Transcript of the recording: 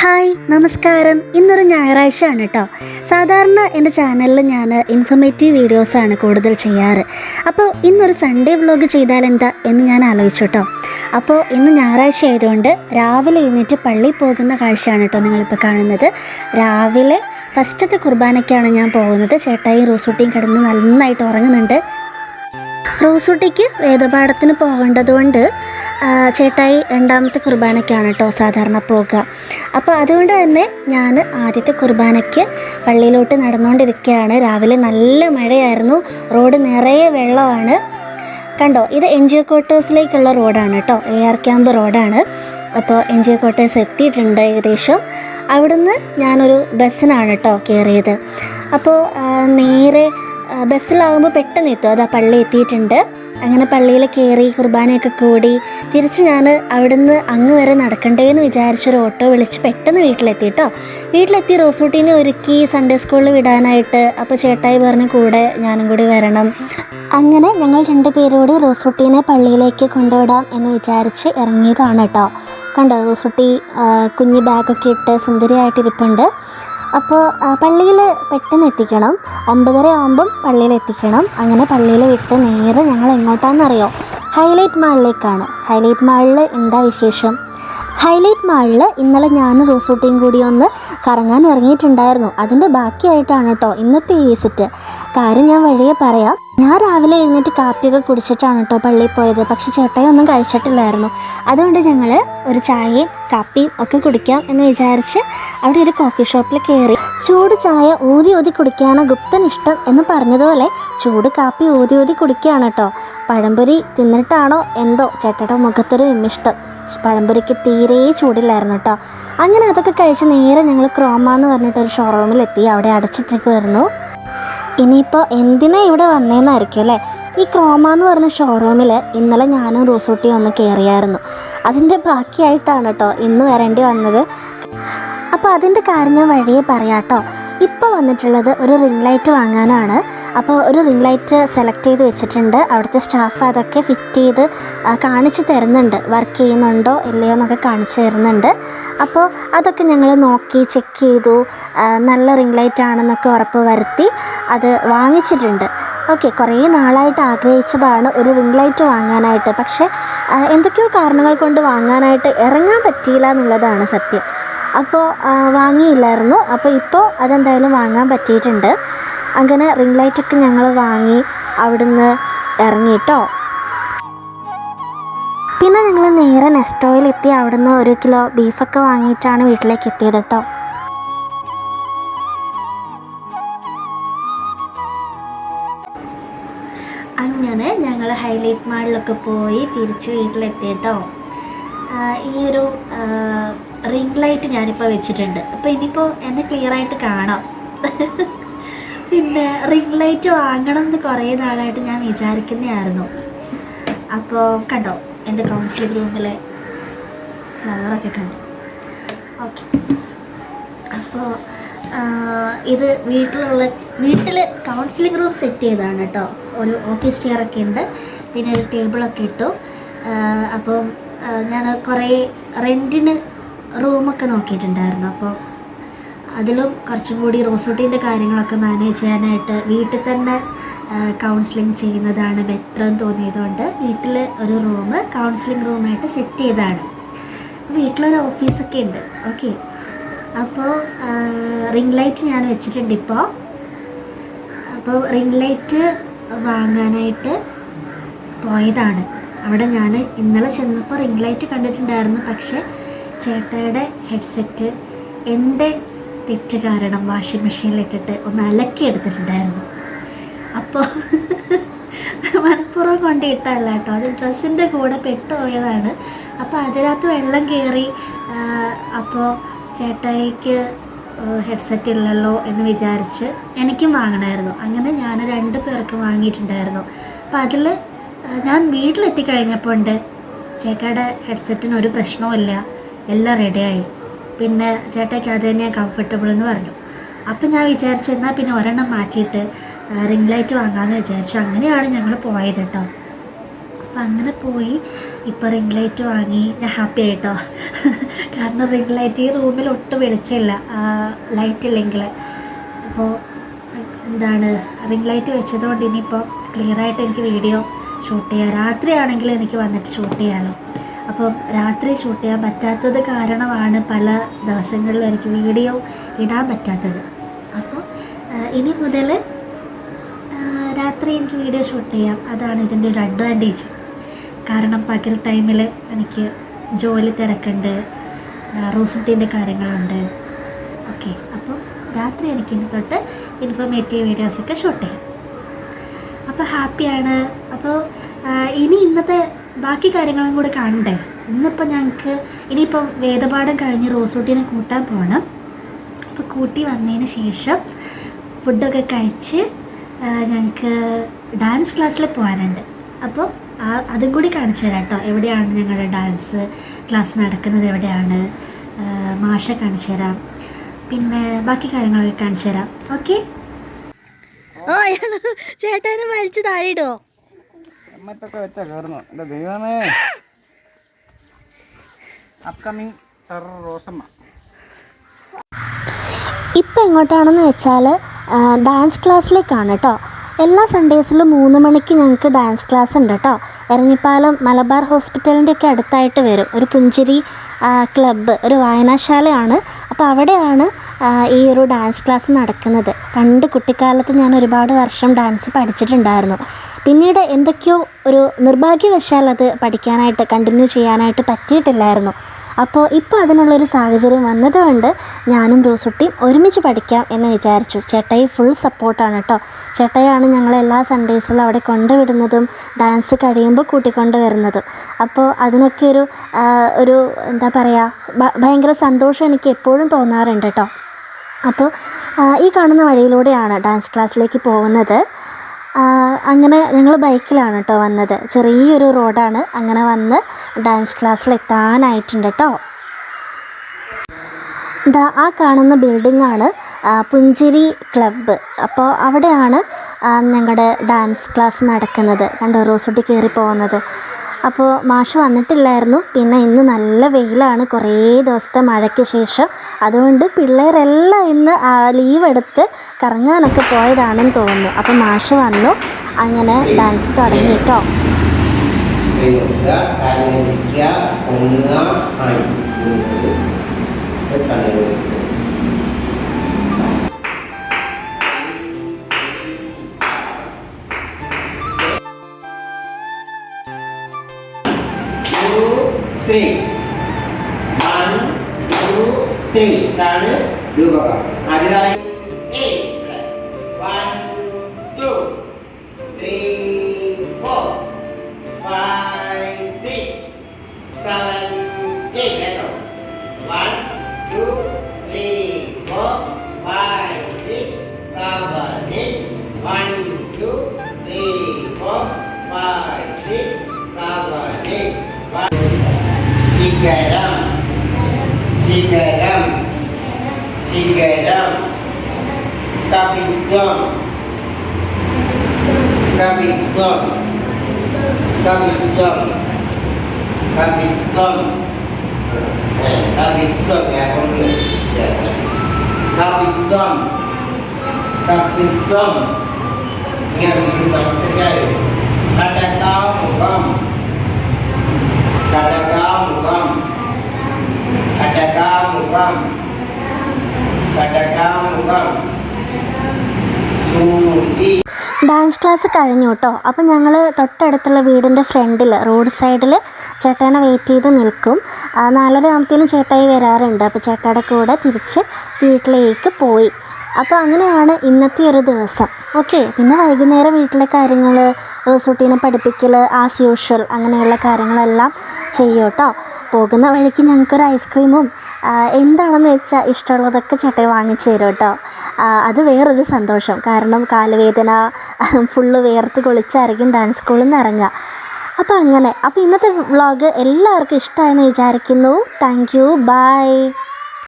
Hi നമസ്കാരം. ഇന്നൊരു ഞായറാഴ്ചയാണ് കേട്ടോ സാധാരണ എന്റെ ചാനലിൽ ഞാൻ ഇൻഫർമേറ്റീവ് വീഡിയോസാണ് കൂടുതൽ ചെയ്യാറ്. അപ്പോൾ ഇന്നൊരു സൺഡേ വ്ലോഗ് ചെയ്താൽ എന്താ എന്ന് ഞാൻ ആലോചിച്ചു കേട്ടോ അപ്പോൾ ഇന്ന് ഞായറാഴ്ച ആയതുകൊണ്ട് രാവിലെ എഴുന്നേറ്റ് പള്ളിയിൽ പോകുന്ന കാഴ്ചയാണ് കേട്ടോ നിങ്ങളിപ്പോൾ കാണുന്നത്. രാവിലെ ഫസ്റ്റത്തെ കുർബാനയ്ക്കാണ് ഞാൻ പോകുന്നത്. ചേട്ടായി റോസൂട്ടിയും കിടന്ന് നന്നായിട്ട് ഉറങ്ങുന്നുണ്ട്. റോസൂട്ടിക്ക് വേദപാഠത്തിന് പോകേണ്ടതുകൊണ്ട് ചേട്ടായി രണ്ടാമത്തെ കുർബാനയ്ക്കാണ് കേട്ടോ സാധാരണ പോകുക അപ്പോൾ അതുകൊണ്ട് തന്നെ ഞാൻ ആദ്യത്തെ കുർബാനയ്ക്ക് പള്ളിയിലോട്ട് നടന്നുകൊണ്ടിരിക്കുകയാണ്. രാവിലെ നല്ല മഴയായിരുന്നു. റോഡ് നിറയെ വെള്ളമാണ്. കണ്ടോ ഇത് എൻ ജി ഒ ക്വാർട്ടേഴ്സിലേക്കുള്ള റോഡാണ് കേട്ടോ. എ ആർ ക്യാമ്പ് റോഡാണ്. അപ്പോൾ എൻ ജി ഒ ക്വാർട്ടേഴ്സ് എത്തിയിട്ടുണ്ട് ഏകദേശം. അവിടുന്ന് ഞാനൊരു ബസ്സിനാണ് കേട്ടോ കയറിയത്. അപ്പോൾ നേരെ ആ, ബസ്സിലാകുമ്പോൾ പെട്ടെന്ന് എത്തും. അതാ പള്ളി എത്തിയിട്ടുണ്ട്. അങ്ങനെ പള്ളിയിൽ കയറി കുർബാനയൊക്കെ കൂടി. തിരിച്ച് ഞാൻ അവിടുന്ന് അങ്ങ് വരെ നടക്കണ്ടേന്ന് വിചാരിച്ചൊരു ഓട്ടോ വിളിച്ച് പെട്ടെന്ന് വീട്ടിലെത്തി കേട്ടോ വീട്ടിലെത്തി റോസൂട്ടീനെ ഒരുക്കി സൺഡേ സ്കൂളിൽ വിടാനായിട്ട് അപ്പോൾ ചേട്ടായി പറഞ്ഞ കൂടെ ഞാനും കൂടി വരണം. അങ്ങനെ ഞങ്ങൾ രണ്ടുപേരോട് റോസൂട്ടീനെ പള്ളിയിലേക്ക് കൊണ്ടുവിടാം എന്ന് വിചാരിച്ച് ഇറങ്ങിയതാണ് കേട്ടോ. കണ്ടോ റോസൂട്ടി കുഞ്ഞ് ബാഗൊക്കെ ഇട്ട് സുന്ദരിയായിട്ടിരിപ്പുണ്ട്. അപ്പോൾ പള്ളിയിൽ പെട്ടെന്ന് എത്തിക്കണം. ഒമ്പതര ആകുമ്പം പള്ളിയിൽ എത്തിക്കണം. അങ്ങനെ പള്ളിയിൽ വിട്ട് നേരെ ഞങ്ങൾ എങ്ങോട്ടാണെന്നറിയോ ഹൈലൈറ്റ് മാളിലേക്കാണ്. ഹൈലൈറ്റ് മാളിൽ എന്താ വിശേഷം? ഹൈലൈറ്റ് മാളിൽ ഇന്നലെ ഞാനും റോസൂട്ടിയും കൂടി ഒന്ന് കറങ്ങാൻ ഇറങ്ങിയിട്ടുണ്ടായിരുന്നു. അതിന്റെ ബാക്കിയായിട്ടാണ് കേട്ടോ ഇന്നത്തെ ഈ വിസിറ്റ്. കാര്യം ഞാൻ വഴിയെ പറയാം. ഞാൻ രാവിലെ എഴുന്നേറ്റ് കാപ്പിയൊക്കെ കുടിച്ചിട്ടാണ് കേട്ടോ പള്ളിയിൽ പോയത്. പക്ഷേ ചേട്ടായി ഒന്നും കഴിച്ചിട്ടില്ലായിരുന്നു. അതുകൊണ്ട് ഞങ്ങൾ ഒരു ചായയും കാപ്പിയും ഒക്കെ കുടിക്കാം എന്ന് വിചാരിച്ച് അവിടെ ഒരു കോഫി ഷോപ്പിൽ കയറി ചൂട് ചായ ഊതി ഊതി കുടിക്കാനാണ് ഗുപ്തൻ ഇഷ്ടം എന്ന് പറഞ്ഞതുപോലെ ചൂട് കാപ്പി ഊതി ഊതി കുടിക്കുകയാണ് കേട്ടോ പഴംപൊരി തിന്നിട്ടാണോ എന്തോ ചേട്ടയുടെ മുഖത്തൊരു വിമ്മിഷ്ടം. പഴംപൊരിക്ക് തീരെ ചൂടില്ലായിരുന്നു കേട്ടോ അങ്ങനെ അതൊക്കെ കഴിച്ച് നേരെ ഞങ്ങൾ ക്രോമ എന്ന് പറഞ്ഞിട്ടൊരു ഷോറൂമിലെത്തി അവിടെ അടച്ചിട്ടിരിക്കുമായിരുന്നു ഇനിയിപ്പോൾ എന്തിനാ ഇവിടെ വന്നേന്നായിരിക്കും അല്ലേ? ഈ ക്രോമ എന്ന് പറഞ്ഞ ഷോറൂമിൽ ഇന്നലെ ഞാനും റോസൂട്ടിയും ഒന്ന് കയറിയായിരുന്നു അതിന്റെ ബാക്കിയായിട്ടാണ് കേട്ടോ ഇന്ന് വരേണ്ടി വന്നത്. അപ്പോൾ അതിന്റെ കാര്യം ഞാൻ വഴിയെ പറയാം കേട്ടോ ഇപ്പോൾ വന്നിട്ടുള്ളത് ഒരു റിംഗ് ലൈറ്റ് വാങ്ങാനാണ്. അപ്പോൾ ഒരു റിംഗ് ലൈറ്റ് സെലക്ട് ചെയ്ത് വെച്ചിട്ടുണ്ട്. അവിടുത്തെ സ്റ്റാഫ് അതൊക്കെ ഫിറ്റ് ചെയ്ത് കാണിച്ചു തരുന്നുണ്ട്. വർക്ക് ചെയ്യുന്നുണ്ടോ ഇല്ലയോ എന്നൊക്കെ കാണിച്ച് തരുന്നുണ്ട്. അപ്പോൾ അതൊക്കെ ഞങ്ങൾ നോക്കി ചെക്ക് ചെയ്തു. നല്ല റിംഗ് ലൈറ്റ് ആണെന്നൊക്കെ ഉറപ്പ് വരുത്തി അത് വാങ്ങിച്ചിട്ടുണ്ട്. ഓക്കെ കുറേ നാളായിട്ട് ആഗ്രഹിച്ചതാണ് ഒരു റിംഗ് ലൈറ്റ് വാങ്ങാനായിട്ട്. പക്ഷേ എന്തൊക്കെയോ കാരണങ്ങൾ കൊണ്ട് വാങ്ങാനായിട്ട് ഇറങ്ങാൻ പറ്റിയില്ല എന്നുള്ളതാണ് സത്യം. അപ്പോൾ വാങ്ങിയില്ലായിരുന്നു. അപ്പോൾ ഇപ്പോൾ അതെന്തായാലും വാങ്ങാൻ പറ്റിയിട്ടുണ്ട്. അങ്ങനെ റിംഗ് ലൈറ്റൊക്കെ ഞങ്ങൾ വാങ്ങി അവിടുന്ന് ഇറങ്ങിയിട്ടോ പിന്നെ ഞങ്ങൾ നേരെ നെസ്റ്റോയിൽ എത്തി അവിടുന്ന് ഒരു കിലോ ബീഫൊക്കെ വാങ്ങിയിട്ടാണ് വീട്ടിലേക്ക് എത്തിയത് കേട്ടോ അങ്ങനെ ഞങ്ങൾ ഹൈലൈറ്റ് മാളിലൊക്കെ പോയി തിരിച്ച് വീട്ടിലെത്തി കേട്ടോ ഈ ഒരു റിംഗ് ലൈറ്റ് ഞാനിപ്പോൾ വെച്ചിട്ടുണ്ട്. അപ്പോൾ ഇനിയിപ്പോൾ എന്നെ ക്ലിയർ ആയിട്ട് കാണാം. പിന്നെ റിംഗ് ലൈറ്റ് വാങ്ങണം എന്ന് കുറേ നാളായിട്ട് ഞാൻ വിചാരിക്കുന്നതായിരുന്നു. അപ്പോൾ കണ്ടോ എന്റെ കൗൺസിലിംഗ് റൂമിൽ ഫ്ലവറൊക്കെ കണ്ടു. ഓക്കെ അപ്പോൾ ഇത് വീട്ടിലുള്ള വീട്ടിൽ കൗൺസിലിംഗ് റൂം സെറ്റ് ചെയ്തതാണ് കേട്ടോ. ഒരു ഓഫീസ് ചെയറൊക്കെ ഉണ്ട്. പിന്നെ ഒരു ടേബിളൊക്കെ ഇട്ടു. അപ്പം ഞാൻ കുറേ റെന്റിന് റൂമൊക്കെ നോക്കിയിട്ടുണ്ടായിരുന്നു. അപ്പോൾ അതിലും കുറച്ചും കൂടി റോസോട്ടീന്റെ കാര്യങ്ങളൊക്കെ മാനേജ് ചെയ്യാനായിട്ട് വീട്ടിൽ തന്നെ കൗൺസിലിംഗ് ചെയ്യുന്നതാണ് ബെറ്റർ എന്ന് തോന്നിയതുകൊണ്ട് വീട്ടിൽ ഒരു റൂം കൗൺസിലിംഗ് റൂമായിട്ട് സെറ്റ് ചെയ്തതാണ്. വീട്ടിലൊരു ഓഫീസൊക്കെ ഉണ്ട്. ഓക്കെ അപ്പോൾ റിംഗ് ലൈറ്റ് ഞാൻ വെച്ചിട്ടുണ്ട് ഇപ്പോൾ അപ്പോൾ റിംഗ് ലൈറ്റ് വാങ്ങാനായിട്ട് പോയതാണ്. അവിടെ ഞാൻ ഇന്നലെ ചെന്നപ്പോൾ റിംഗ് ലൈറ്റ് കണ്ടിട്ടുണ്ടായിരുന്നു. പക്ഷേ ചേട്ടയുടെ ഹെഡ്സെറ്റ് എന്റെ തെറ്റ് കാരണം വാഷിംഗ് മെഷീനിലിട്ടിട്ട് ഒന്ന് അലക്കി എടുത്തിട്ടുണ്ടായിരുന്നു. അപ്പോൾ മനഃപൂർവം കൊണ്ട് ഇട്ടല്ല കേട്ടോ. അത് ഡ്രസ്സിന്റെ കൂടെ പെട്ടുപോയതാണ് അപ്പോൾ അതിനകത്ത് വെള്ളം കയറി അപ്പോൾ ചേട്ടായിക്ക് ഹെഡ്സെറ്റ് ഇല്ലല്ലോ എന്ന് വിചാരിച്ച് എനിക്കും വാങ്ങണമായിരുന്നു. അങ്ങനെ ഞാൻ രണ്ട് പേർക്ക് വാങ്ങിയിട്ടുണ്ടായിരുന്നു. അപ്പോൾ അതിൽ ഞാൻ വീട്ടിലെത്തി കഴിഞ്ഞപ്പോൾ ഉണ്ട് ചേട്ടായുടെ ഹെഡ്സെറ്റിന് ഒരു പ്രശ്നവുമില്ല. എല്ലാം റെഡിയായി പിന്നെ ചേട്ടയ്ക്ക് അത് തന്നെയാണ് കംഫർട്ടബിൾ എന്ന് പറഞ്ഞു. അപ്പം ഞാൻ വിചാരിച്ചു എന്നാൽ പിന്നെ ഒരെണ്ണം മാറ്റിയിട്ട് റിംഗ് ലൈറ്റ് വാങ്ങാമെന്ന് വിചാരിച്ചു. അങ്ങനെയാണ് ഞങ്ങൾ പോയത് കേട്ടോ അപ്പം അങ്ങനെ പോയി. ഇപ്പോൾ റിംഗ് ലൈറ്റ് വാങ്ങി. ഞാൻ ഹാപ്പി ആയിട്ടോ. കാരണം റിംഗ് ലൈറ്റ് ഈ റൂമിൽ ഒട്ടും വെളിച്ചില്ല ലൈറ്റ് ഇല്ലെങ്കിൽ. അപ്പോൾ എന്താണ് റിംഗ് ലൈറ്റ് വെച്ചതുകൊണ്ട് ഇനിയിപ്പോൾ ക്ലിയറായിട്ട് എനിക്ക് വീഡിയോ ഷൂട്ട് ചെയ്യാം. രാത്രിയാണെങ്കിൽ എനിക്ക് വന്നിട്ട് ഷൂട്ട് ചെയ്യാമല്ലോ അപ്പം രാത്രി ഷൂട്ട് ചെയ്യാൻ പറ്റാത്തത് കാരണമാണ് പല ദിവസങ്ങളിലും എനിക്ക് വീഡിയോ ഇടാൻ പറ്റാത്തത്. അപ്പോൾ ഇനി മുതൽ രാത്രി എനിക്ക് വീഡിയോ ഷൂട്ട് ചെയ്യാം. അതാണ് ഇതിന്റെ ഒരു അഡ്വാന്റേജ് കാരണം പകൽ ടൈമിൽ എനിക്ക് ജോലി തിരക്കുണ്ട് റോസുട്ടീന്റെ കാര്യങ്ങളുണ്ട്. ഓക്കെ അപ്പോൾ രാത്രി എനിക്ക് ഇനി തൊട്ട് ഇൻഫോർമേറ്റീവ് വീഡിയോസൊക്കെ ഷൂട്ട് ചെയ്യാം. അപ്പോൾ ഹാപ്പിയാണ്. അപ്പോൾ ഇനി ഇന്നത്തെ ബാക്കി കാര്യങ്ങളും കൂടെ കാണണ്ടേ? ഇന്നിപ്പോൾ ഞങ്ങൾക്ക് ഇനിയിപ്പം വേദപാഠം കഴിഞ്ഞ് റോസൂട്ടിനെ കൂട്ടാൻ പോകണം അപ്പോൾ കൂട്ടി വന്നതിന് ശേഷം ഫുഡൊക്കെ കഴിച്ച് ഞങ്ങൾക്ക് ഡാൻസ് ക്ലാസ്സിൽ പോകാനുണ്ട് അപ്പോൾ അതും കൂടി കാണിച്ചു തരാം കേട്ടോ. എവിടെയാണ് ഞങ്ങളുടെ ഡാൻസ് ക്ലാസ് നടക്കുന്നത്? എവിടെയാണ്? മാഷ കാണിച്ചു തരാം. പിന്നെ ബാക്കി കാര്യങ്ങളൊക്കെ കാണിച്ചു തരാം. ഓക്കെ? ചേട്ടനെ മരിച്ചു താഴെ ഇടുമോ ഹെൽമെറ്റൊക്കെ വെച്ചാ കയറുന്നു എന്റെ ദൈവമേ. Upcoming terror Rosamma. ഇപ്പം എങ്ങോട്ടാണെന്ന് വെച്ചാൽ ഡാൻസ് ക്ലാസ്സിലേക്കാണ് കേട്ടോ എല്ലാ സൺഡേസിലും മൂന്ന് മണിക്ക് ഞങ്ങൾക്ക് ഡാൻസ് ക്ലാസ് ഉണ്ട് കേട്ടോ എരഞ്ഞിപ്പാലം മലബാർ ഹോസ്പിറ്റലിന്റെ ഒക്കെ അടുത്തായിട്ട് വരും. ഒരു പുഞ്ചിരി ക്ലബ്ബ് ഒരു വായനാശാലയാണ്. അപ്പോൾ അവിടെയാണ് ഈ ഒരു ഡാൻസ് ക്ലാസ് നടക്കുന്നത്. പണ്ട് കുട്ടിക്കാലത്ത് ഞാൻ ഒരുപാട് വർഷം ഡാൻസ് പഠിച്ചിട്ടുണ്ടായിരുന്നു. പിന്നീട് എന്തൊക്കെയോ ഒരു നിർഭാഗ്യവശാൽ അത് പഠിക്കാനായിട്ട് കണ്ടിന്യൂ ചെയ്യാനായിട്ട് പറ്റിയിട്ടില്ലായിരുന്നു. അപ്പോൾ ഇപ്പോൾ അതിനുള്ളൊരു സാഹചര്യം വന്നതുകൊണ്ട് ഞാനും റോസുട്ടിയും ഒരുമിച്ച് പഠിക്കാം എന്ന് വിചാരിച്ചു. ചേട്ടായി ഫുൾ സപ്പോർട്ടാണ് കേട്ടോ ചേട്ടയാണ് ഞങ്ങളെ എല്ലാ സൺഡേസിലും അവിടെ കൊണ്ടുവിടുന്നതും ഡാൻസ് കഴിയുമ്പോൾ കൂട്ടിക്കൊണ്ട് വരുന്നതും അപ്പോൾ അതിനൊക്കെ ഒരു ഒരു എന്താ പറയുക ഭയങ്കര സന്തോഷം എനിക്ക് എപ്പോഴും തോന്നാറുണ്ട് കേട്ടോ അപ്പോൾ ഈ കാണുന്ന വഴിയിലൂടെയാണ് ഡാൻസ് ക്ലാസ്സിലേക്ക് പോകുന്നത്. അങ്ങനെ ഞങ്ങൾ ബൈക്കിലാണ് കേട്ടോ വന്നത്. ചെറിയൊരു റോഡാണ് അങ്ങനെ വന്ന് ഡാൻസ് ക്ലാസ്സിലെത്താനായിട്ടുണ്ട് കേട്ടോ ദാ ആ കാണുന്ന ബിൽഡിങ്ങാണ് പുഞ്ചിരി ക്ലബ്ബ് അപ്പോൾ അവിടെയാണ് ഞങ്ങളുടെ ഡാൻസ് ക്ലാസ് നടക്കുന്നത്. കണ്ടോ റോസുട്ടി കയറി പോകുന്നത്. അപ്പോൾ മാഷ് വന്നിട്ടില്ലായിരുന്നു. പിന്നെ ഇന്ന് നല്ല വെയിലാണ്. കുറേ ദിവസത്തെ മഴയ്ക്ക് ശേഷം. അതുകൊണ്ട് പിള്ളേരെല്ലാം ഇന്ന് ലീവ് എടുത്ത് കറങ്ങാനൊക്കെ പോയതാണെന്ന് തോന്നുന്നു. അപ്പോൾ മാഷ് വന്നു. അങ്ങനെ ഡാൻസ് തുടങ്ങി കേട്ടോ three. One, two, three. Kanan, dua bakal. Sigaram, Sigaram, Sigaram, Capitão, Capitão, Capitão, Capitão, eh, Capitão ya, ya. Capitão, Capitão, ingat kita sekali. Kata kaum, kata Kadagam-gam. Kadagam-gam. Dance class കഴിഞ്ഞു കേട്ടോ അപ്പം ഞങ്ങൾ തൊട്ടടുത്തുള്ള വീടിന്റെ ഫ്രണ്ടിൽ road സൈഡിൽ ചേട്ടനെ wait ചെയ്ത് നിൽക്കും. നാലര ആകുമ്പോഴത്തേനും ചേട്ടായി വരാറുണ്ട്. അപ്പോൾ ചേട്ടായുടെ കൂടെ തിരിച്ച് വീട്ടിലേക്ക് പോയി. അപ്പോൾ അങ്ങനെയാണ് ഇന്നത്തെ ഒരു ദിവസം. ഓക്കെ പിന്നെ വൈകുന്നേരം വീട്ടിലെ കാര്യങ്ങൾ റോസൂട്ടീനെ പഠിപ്പിക്കൽ ആസ് യൂഷ്വൽ അങ്ങനെയുള്ള കാര്യങ്ങളെല്ലാം ചെയ്യും കേട്ടോ പോകുന്ന വഴിക്ക് ഞങ്ങൾക്കൊരു ഐസ്ക്രീമും എന്താണെന്ന് വെച്ചാൽ ഇഷ്ടമുള്ളതൊക്കെ ചേട്ടായി വാങ്ങിച്ചു തരും കേട്ടോ അത് വേറൊരു സന്തോഷം. കാരണം കാലുവേദന ഫുള്ള് വേർത്ത് കുളിച്ചായിരിക്കും ഡാൻസ് സ്കൂളിൽ നിന്ന് ഇറങ്ങുക. അപ്പോൾ അങ്ങനെ. അപ്പോൾ ഇന്നത്തെ വ്ളോഗ് എല്ലാവർക്കും ഇഷ്ടമായെന്ന് വിചാരിക്കുന്നു. Thank you by